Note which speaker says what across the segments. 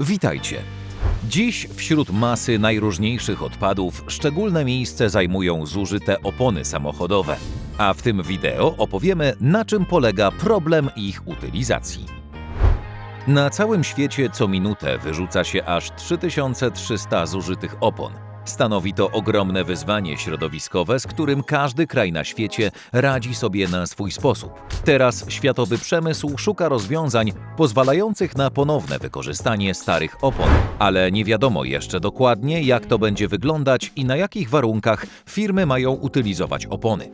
Speaker 1: Witajcie. Dziś wśród masy najróżniejszych odpadów szczególne miejsce zajmują zużyte opony samochodowe. A w tym wideo opowiemy, na czym polega problem ich utylizacji. Na całym świecie co minutę wyrzuca się aż 3300 zużytych opon. Stanowi to ogromne wyzwanie środowiskowe, z którym każdy kraj na świecie radzi sobie na swój sposób. Teraz światowy przemysł szuka rozwiązań pozwalających na ponowne wykorzystanie starych opon, ale nie wiadomo jeszcze dokładnie, jak to będzie wyglądać i na jakich warunkach firmy mają utylizować opony.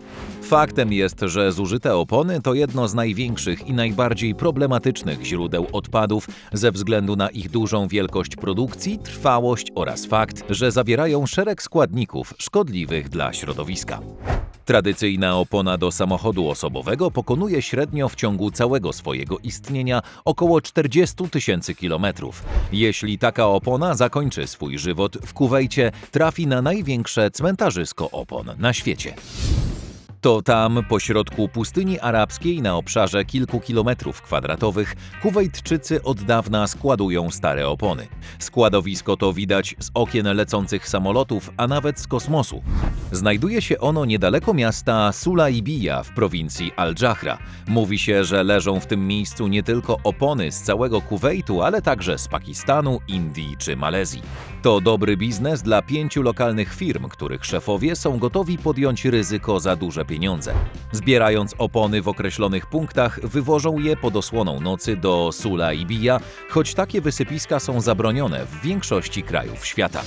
Speaker 1: Faktem jest, że zużyte opony to jedno z największych i najbardziej problematycznych źródeł odpadów ze względu na ich dużą wielkość produkcji, trwałość oraz fakt, że zawierają szereg składników szkodliwych dla środowiska. Tradycyjna opona do samochodu osobowego pokonuje średnio w ciągu całego swojego istnienia około 40 tysięcy kilometrów. Jeśli taka opona zakończy swój żywot w Kuwejcie, trafi na największe cmentarzysko opon na świecie. To tam, pośrodku pustyni arabskiej, na obszarze kilku kilometrów kwadratowych, Kuwejtczycy od dawna składują stare opony. Składowisko to widać z okien lecących samolotów, a nawet z kosmosu. Znajduje się ono niedaleko miasta Sulaibija w prowincji Al-Jahra. Mówi się, że leżą w tym miejscu nie tylko opony z całego Kuwejtu, ale także z Pakistanu, Indii czy Malezji. To dobry biznes dla pięciu lokalnych firm, których szefowie są gotowi podjąć ryzyko za duże pieniądze. Zbierając opony w określonych punktach, wywożą je pod osłoną nocy do Sula i Bija, choć takie wysypiska są zabronione w większości krajów świata.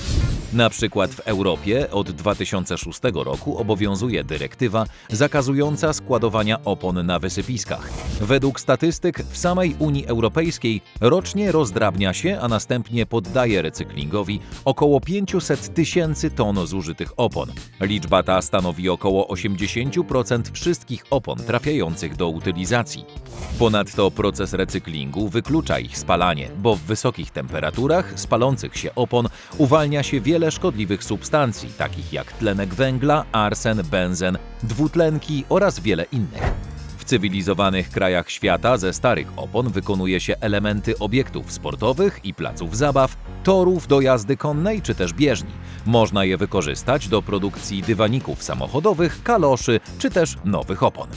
Speaker 1: Na przykład w Europie od 2006 roku obowiązuje dyrektywa zakazująca składowania opon na wysypiskach. Według statystyk w samej Unii Europejskiej rocznie rozdrabnia się, a następnie poddaje recyklingowi około 500 tysięcy ton zużytych opon. Liczba ta stanowi około 80% wszystkich opon trafiających do utylizacji. Ponadto proces recyklingu wyklucza ich spalanie, bo w wysokich temperaturach spalących się opon uwalnia się wiele szkodliwych substancji, takich jak tlenek węgla, arsen, benzen, dwutlenki oraz wiele innych. Cywilizowanych krajach świata ze starych opon wykonuje się elementy obiektów sportowych i placów zabaw, torów do jazdy konnej czy też bieżni. Można je wykorzystać do produkcji dywaników samochodowych, kaloszy czy też nowych opon.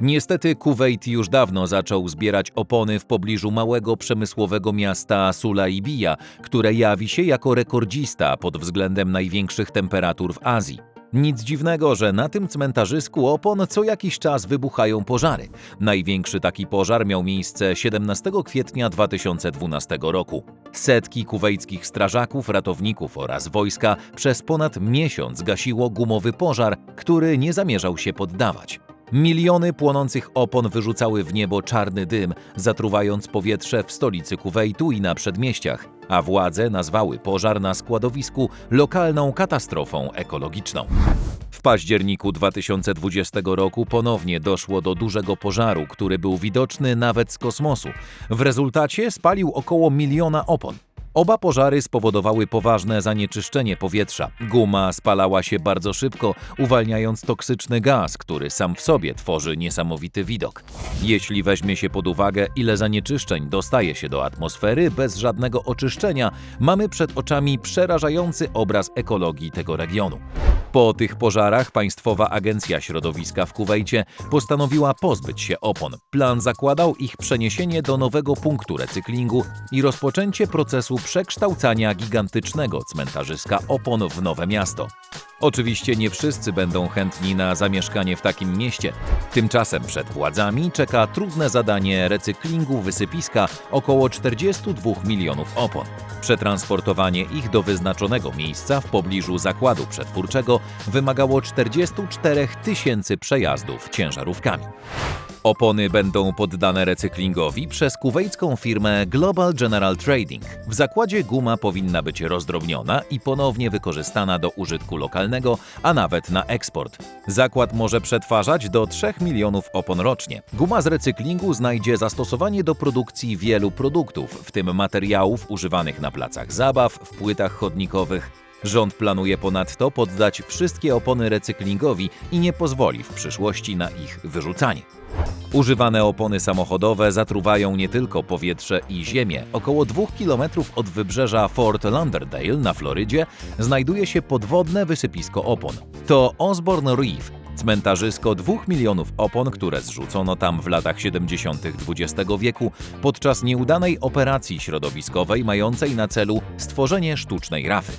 Speaker 1: Niestety Kuwejt już dawno zaczął zbierać opony w pobliżu małego przemysłowego miasta Sulaibija, które jawi się jako rekordzista pod względem największych temperatur w Azji. Nic dziwnego, że na tym cmentarzysku opon co jakiś czas wybuchają pożary. Największy taki pożar miał miejsce 17 kwietnia 2012 roku. Setki kuwejckich strażaków, ratowników oraz wojska przez ponad miesiąc gasiło gumowy pożar, który nie zamierzał się poddawać. Miliony płonących opon wyrzucały w niebo czarny dym, zatruwając powietrze w stolicy Kuwejtu i na przedmieściach, a władze nazwały pożar na składowisku lokalną katastrofą ekologiczną. W październiku 2020 roku ponownie doszło do dużego pożaru, który był widoczny nawet z kosmosu. W rezultacie spalił około miliona opon. Oba pożary spowodowały poważne zanieczyszczenie powietrza. Guma spalała się bardzo szybko, uwalniając toksyczny gaz, który sam w sobie tworzy niesamowity widok. Jeśli weźmie się pod uwagę, ile zanieczyszczeń dostaje się do atmosfery bez żadnego oczyszczenia, mamy przed oczami przerażający obraz ekologii tego regionu. Po tych pożarach Państwowa Agencja Środowiska w Kuwejcie postanowiła pozbyć się opon. Plan zakładał ich przeniesienie do nowego punktu recyklingu i rozpoczęcie procesu przekształcania gigantycznego cmentarzyska opon w nowe miasto. Oczywiście nie wszyscy będą chętni na zamieszkanie w takim mieście. Tymczasem przed władzami czeka trudne zadanie recyklingu wysypiska około 42 milionów opon. Przetransportowanie ich do wyznaczonego miejsca w pobliżu zakładu przetwórczego wymagało 44 tysięcy przejazdów ciężarówkami. Opony będą poddane recyklingowi przez kuwejską firmę Global General Trading. W zakładzie guma powinna być rozdrobniona i ponownie wykorzystana do użytku lokalnego, a nawet na eksport. Zakład może przetwarzać do 3 milionów opon rocznie. Guma z recyklingu znajdzie zastosowanie do produkcji wielu produktów, w tym materiałów używanych na placach zabaw, w płytach chodnikowych, Rząd planuje ponadto poddać wszystkie opony recyklingowi i nie pozwoli w przyszłości na ich wyrzucanie. Używane opony samochodowe zatruwają nie tylko powietrze i ziemię. Około 2 km od wybrzeża Fort Lauderdale na Florydzie znajduje się podwodne wysypisko opon. To Osborne Reef, cmentarzysko 2 milionów opon, które zrzucono tam w latach 70. XX wieku podczas nieudanej operacji środowiskowej mającej na celu stworzenie sztucznej rafy.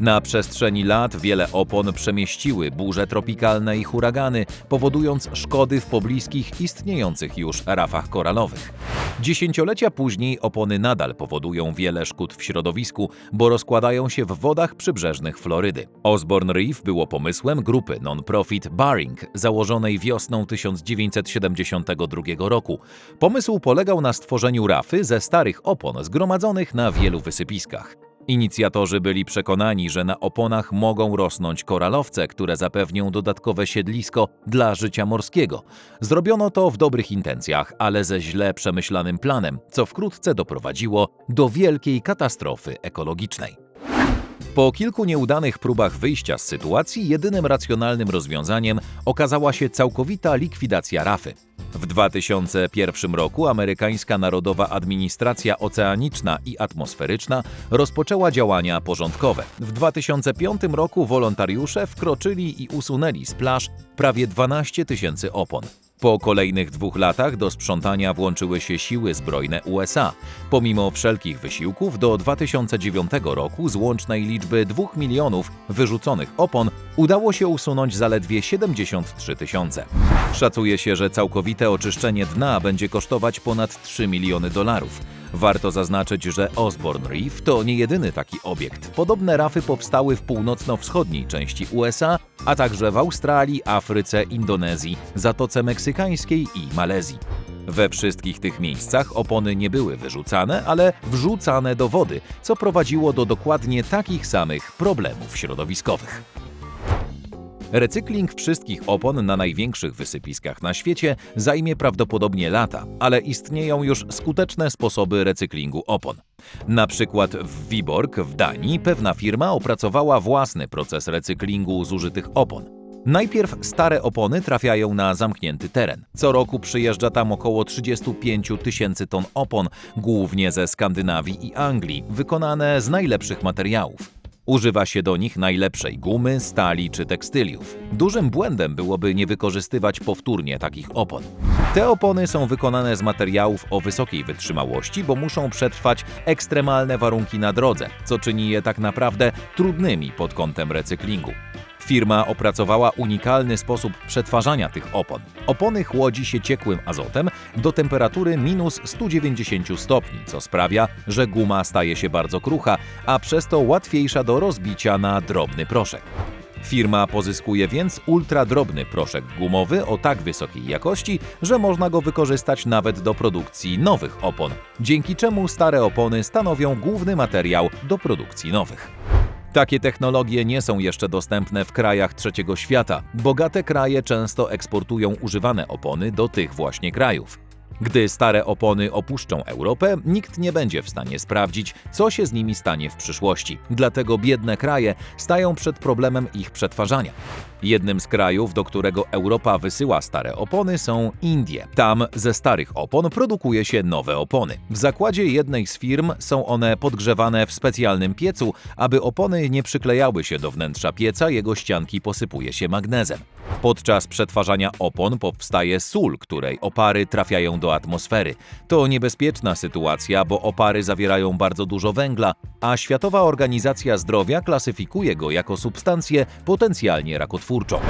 Speaker 1: Na przestrzeni lat wiele opon przemieściły burze tropikalne i huragany, powodując szkody w pobliskich istniejących już rafach koralowych. Dziesięciolecia później opony nadal powodują wiele szkód w środowisku, bo rozkładają się w wodach przybrzeżnych Florydy. Osborne Reef było pomysłem grupy non-profit Baring, założonej wiosną 1972 roku. Pomysł polegał na stworzeniu rafy ze starych opon zgromadzonych na wielu wysypiskach. Inicjatorzy byli przekonani, że na oponach mogą rosnąć koralowce, które zapewnią dodatkowe siedlisko dla życia morskiego. Zrobiono to w dobrych intencjach, ale ze źle przemyślanym planem, co wkrótce doprowadziło do wielkiej katastrofy ekologicznej. Po kilku nieudanych próbach wyjścia z sytuacji, jedynym racjonalnym rozwiązaniem okazała się całkowita likwidacja rafy. W 2001 roku amerykańska Narodowa Administracja Oceaniczna i Atmosferyczna rozpoczęła działania porządkowe. W 2005 roku wolontariusze wkroczyli i usunęli z plaż prawie 12 tysięcy opon. Po kolejnych dwóch latach do sprzątania włączyły się siły zbrojne USA. Pomimo wszelkich wysiłków do 2009 roku z łącznej liczby 2 milionów wyrzuconych opon udało się usunąć zaledwie 73 tysiące. Szacuje się, że całkowite oczyszczenie dna będzie kosztować ponad 3 miliony dolarów. Warto zaznaczyć, że Osborne Reef to nie jedyny taki obiekt. Podobne rafy powstały w północno-wschodniej części USA, a także w Australii, Afryce, Indonezji, Zatoce Meksykańskiej i Malezji. We wszystkich tych miejscach opony nie były wyrzucane, ale wrzucane do wody, co prowadziło do dokładnie takich samych problemów środowiskowych. Recykling wszystkich opon na największych wysypiskach na świecie zajmie prawdopodobnie lata, ale istnieją już skuteczne sposoby recyklingu opon. Na przykład w Viborg w Danii pewna firma opracowała własny proces recyklingu zużytych opon. Najpierw stare opony trafiają na zamknięty teren. Co roku przyjeżdża tam około 35 tysięcy ton opon, głównie ze Skandynawii i Anglii, wykonane z najlepszych materiałów. Używa się do nich najlepszej gumy, stali czy tekstyliów. Dużym błędem byłoby nie wykorzystywać powtórnie takich opon. Te opony są wykonane z materiałów o wysokiej wytrzymałości, bo muszą przetrwać ekstremalne warunki na drodze, co czyni je tak naprawdę trudnymi pod kątem recyklingu. Firma opracowała unikalny sposób przetwarzania tych opon. Opony chłodzi się ciekłym azotem do temperatury minus 190 stopni, co sprawia, że guma staje się bardzo krucha, a przez to łatwiejsza do rozbicia na drobny proszek. Firma pozyskuje więc ultradrobny proszek gumowy o tak wysokiej jakości, że można go wykorzystać nawet do produkcji nowych opon, dzięki czemu stare opony stanowią główny materiał do produkcji nowych. Takie technologie nie są jeszcze dostępne w krajach trzeciego świata. Bogate kraje często eksportują używane opony do tych właśnie krajów. Gdy stare opony opuszczą Europę, nikt nie będzie w stanie sprawdzić, co się z nimi stanie w przyszłości. Dlatego biedne kraje stają przed problemem ich przetwarzania. Jednym z krajów, do którego Europa wysyła stare opony, są Indie. Tam ze starych opon produkuje się nowe opony. W zakładzie jednej z firm są one podgrzewane w specjalnym piecu, aby opony nie przyklejały się do wnętrza pieca, jego ścianki posypuje się magnezem. Podczas przetwarzania opon powstaje sól, której opary trafiają do atmosfery. To niebezpieczna sytuacja, bo opary zawierają bardzo dużo węgla, a Światowa Organizacja Zdrowia klasyfikuje go jako substancję potencjalnie rakotwórczą twórczo.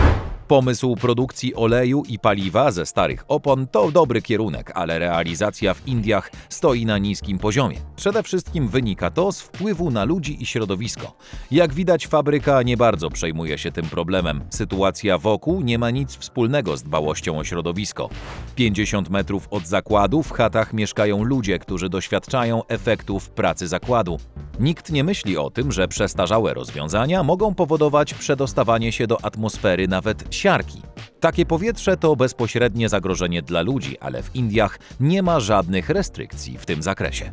Speaker 1: Pomysł produkcji oleju i paliwa ze starych opon to dobry kierunek, ale realizacja w Indiach stoi na niskim poziomie. Przede wszystkim wynika to z wpływu na ludzi i środowisko. Jak widać, fabryka nie bardzo przejmuje się tym problemem. Sytuacja wokół nie ma nic wspólnego z dbałością o środowisko. 50 metrów od zakładu w chatach mieszkają ludzie, którzy doświadczają efektów pracy zakładu. Nikt nie myśli o tym, że przestarzałe rozwiązania mogą powodować przedostawanie się do atmosfery nawet siarki. Takie powietrze to bezpośrednie zagrożenie dla ludzi, ale w Indiach nie ma żadnych restrykcji w tym zakresie.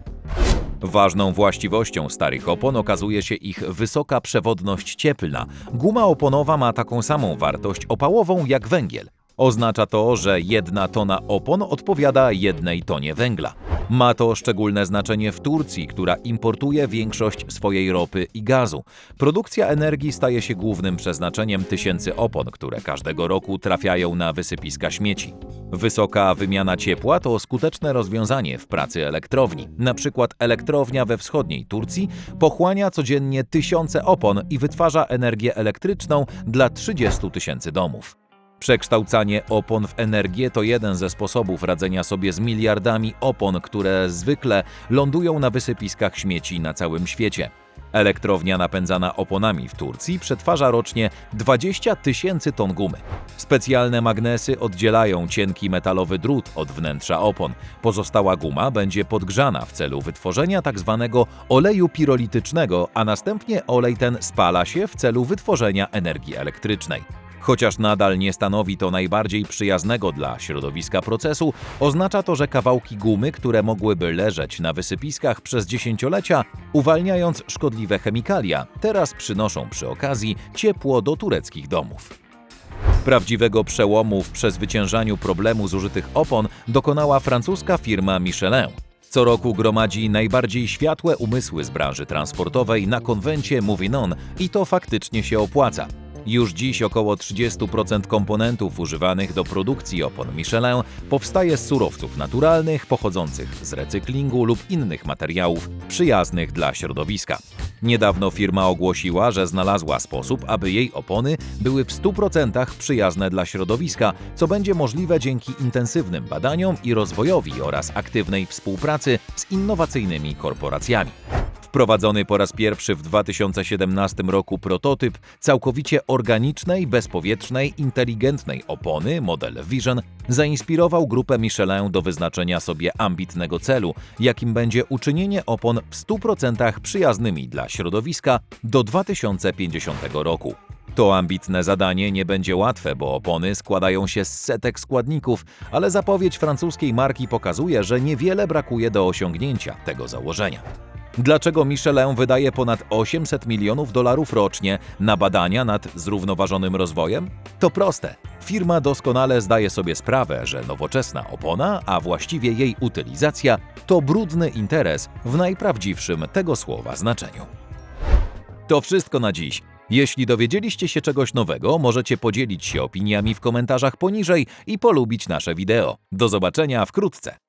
Speaker 1: Ważną właściwością starych opon okazuje się ich wysoka przewodność cieplna. Guma oponowa ma taką samą wartość opałową jak węgiel. Oznacza to, że jedna tona opon odpowiada jednej tonie węgla. Ma to szczególne znaczenie w Turcji, która importuje większość swojej ropy i gazu. Produkcja energii staje się głównym przeznaczeniem tysięcy opon, które każdego roku trafiają na wysypiska śmieci. Wysoka wymiana ciepła to skuteczne rozwiązanie w pracy elektrowni. Na przykład elektrownia we wschodniej Turcji pochłania codziennie tysiące opon i wytwarza energię elektryczną dla 30 tysięcy domów. Przekształcanie opon w energię to jeden ze sposobów radzenia sobie z miliardami opon, które zwykle lądują na wysypiskach śmieci na całym świecie. Elektrownia napędzana oponami w Turcji przetwarza rocznie 20 tysięcy ton gumy. Specjalne magnesy oddzielają cienki metalowy drut od wnętrza opon. Pozostała guma będzie podgrzana w celu wytworzenia tzw. oleju pirolitycznego, a następnie olej ten spala się w celu wytworzenia energii elektrycznej. Chociaż nadal nie stanowi to najbardziej przyjaznego dla środowiska procesu, oznacza to, że kawałki gumy, które mogłyby leżeć na wysypiskach przez dziesięciolecia, uwalniając szkodliwe chemikalia, teraz przynoszą przy okazji ciepło do tureckich domów. Prawdziwego przełomu w przezwyciężaniu problemu zużytych opon dokonała francuska firma Michelin. Co roku gromadzi najbardziej światłe umysły z branży transportowej na konwencie Moving On i to faktycznie się opłaca. Już dziś około 30% komponentów używanych do produkcji opon Michelin powstaje z surowców naturalnych pochodzących z recyklingu lub innych materiałów przyjaznych dla środowiska. Niedawno firma ogłosiła, że znalazła sposób, aby jej opony były w 100% przyjazne dla środowiska, co będzie możliwe dzięki intensywnym badaniom i rozwojowi oraz aktywnej współpracy z innowacyjnymi korporacjami. Wprowadzony po raz pierwszy w 2017 roku prototyp całkowicie organicznej, bezpowietrznej, inteligentnej opony, model Vision, zainspirował grupę Michelin do wyznaczenia sobie ambitnego celu, jakim będzie uczynienie opon w 100% przyjaznymi dla środowiska do 2050 roku. To ambitne zadanie nie będzie łatwe, bo opony składają się z setek składników, ale zapowiedź francuskiej marki pokazuje, że niewiele brakuje do osiągnięcia tego założenia. Dlaczego Michelin wydaje ponad 800 milionów dolarów rocznie na badania nad zrównoważonym rozwojem? To proste. Firma doskonale zdaje sobie sprawę, że nowoczesna opona, a właściwie jej utylizacja, to brudny interes w najprawdziwszym tego słowa znaczeniu. To wszystko na dziś. Jeśli dowiedzieliście się czegoś nowego, możecie podzielić się opiniami w komentarzach poniżej i polubić nasze wideo. Do zobaczenia wkrótce.